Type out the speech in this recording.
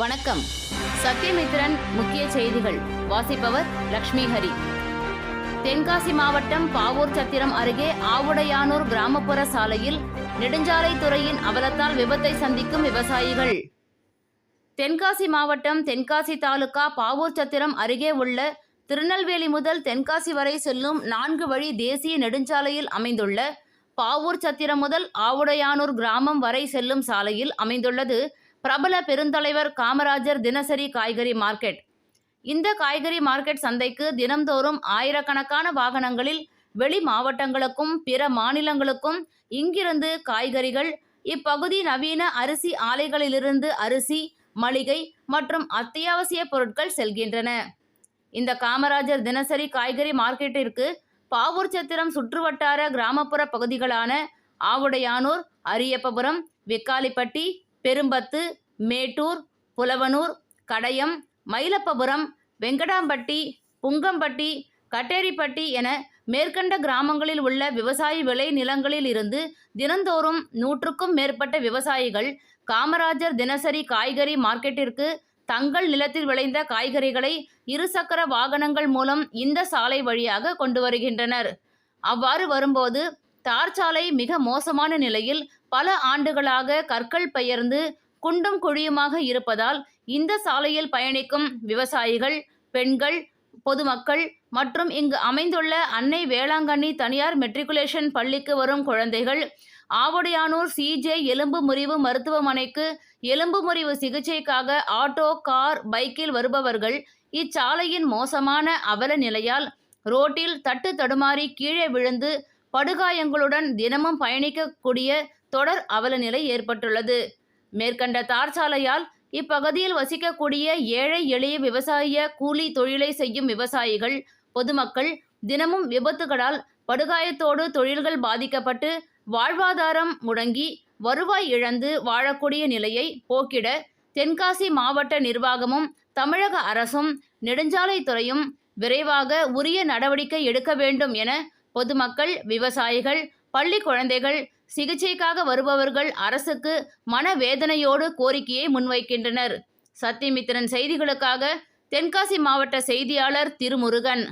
வணக்கம். சத்யமித்ரன் முக்கிய செய்திகள். வாசிப்பவர் லக்ஷ்மி ஹரி. தென்காசி மாவட்டம் பாவூர் சத்திரம் அருகே ஆவுடையானூர் கிராமப்புற சாலையில் நெடுஞ்சாலைத்துறையின் அவலத்தால் விபத்தை சந்திக்கும் விவசாயிகள். தென்காசி மாவட்டம் தென்காசி தாலுகா பாவூர் சத்திரம் அருகே உள்ள திருநெல்வேலி முதல் தென்காசி வரை செல்லும் நான்கு வழி தேசிய நெடுஞ்சாலையில் அமைந்துள்ள பாவூர் சத்திரம் முதல் ஆவுடையானூர் கிராமம் வரை செல்லும் சாலையில் அமைந்துள்ளது பிரபல பெருந்தலைவர் காமராஜர் தினசரி காய்கறி மார்க்கெட். இந்த காய்கறி மார்க்கெட் சந்தைக்கு தினம்தோறும் ஆயிரக்கணக்கான வாகனங்களில் வெளி மாவட்டங்களுக்கும் பிற மாநிலங்களுக்கும் இங்கிருந்து காய்கறிகள் இப்பகுதி நவீன அரிசி ஆலைகளிலிருந்து அரிசி மளிகை மற்றும் அத்தியாவசிய பொருட்கள் செல்கின்றன. இந்த காமராஜர் தினசரி காய்கறி மார்க்கெட்டிற்கு பாவூர்ச்சத்திரம் சுற்றுவட்டார கிராமப்புற பகுதிகளான ஆவுடையானூர் அரியப்பபுரம் விக்காலிப்பட்டி பெரும்பத்து மேட்டூர் புலவனூர் கடையம் மயிலப்பபுரம் வெங்கடாம்பட்டி புங்கம்பட்டி கட்டேரிப்பட்டி என மேற்கண்ட கிராமங்களில் உள்ள விவசாய விளை நிலங்களில் இருந்து தினந்தோறும் நூற்றுக்கும் மேற்பட்ட விவசாயிகள் காமராஜர் தினசரி காய்கறி மார்க்கெட்டிற்கு தங்கள் நிலத்தில் விளைந்த காய்கறிகளை இருசக்கர வாகனங்கள் மூலம் இந்த சாலை வழியாக கொண்டு வருகின்றனர். அவ்வாறு வரும்போது தார் சாலை மிக மோசமான நிலையில் பல ஆண்டுகளாக கற்கள் பெயர்ந்து குண்டும் குழியுமாக இருப்பதால் இந்த சாலையில் பயணிக்கும் விவசாயிகள் பெண்கள் பொதுமக்கள் மற்றும் இங்கு அமைந்துள்ள அன்னை வேளாங்கண்ணி தனியார் மெட்ரிகுலேஷன் பள்ளிக்கு வரும் குழந்தைகள் ஆவடியானூர் சிஜே எலும்பு முறிவு மருத்துவமனைக்கு எலும்பு முறிவு சிகிச்சைக்காக ஆட்டோ கார் பைக்கில் வருபவர்கள் இச்சாலையின் மோசமான அவல நிலையால் ரோட்டில் தட்டு தடுமாறி கீழே விழுந்து படுகாயங்களுடன் தினமும் பயணிக்கக்கூடிய தொடர் அவல நிலை ஏற்பட்டுள்ளது. மேற்கண்ட தார் சாலையால் இப்பகுதியில் வசிக்கக்கூடிய ஏழை எளிய விவசாய கூலி தொழிலை செய்யும் விவசாயிகள் பொதுமக்கள் தினமும் விபத்துகளால் படுகாயத்தோடு தொழில்கள் பாதிக்கப்பட்டு வாழ்வாதாரம் முடங்கி வருவாய் இழந்து வாழக்கூடிய நிலையை போக்கிட தென்காசி மாவட்ட நிர்வாகமும் தமிழக அரசும் நெடுஞ்சாலைத்துறையும் விரைவாக உரிய நடவடிக்கை எடுக்க வேண்டும் என பொதுமக்கள் விவசாயிகள் பள்ளி குழந்தைகள் சிகிச்சைக்காக வருபவர்கள் அரசுக்கு மனவேதனையோடு கோரிக்கையை முன்வைக்கின்றனர். சத்தியமித்திரன் செய்திகளுக்காக தென்காசி மாவட்ட செய்தியாளர் திருமுருகன்.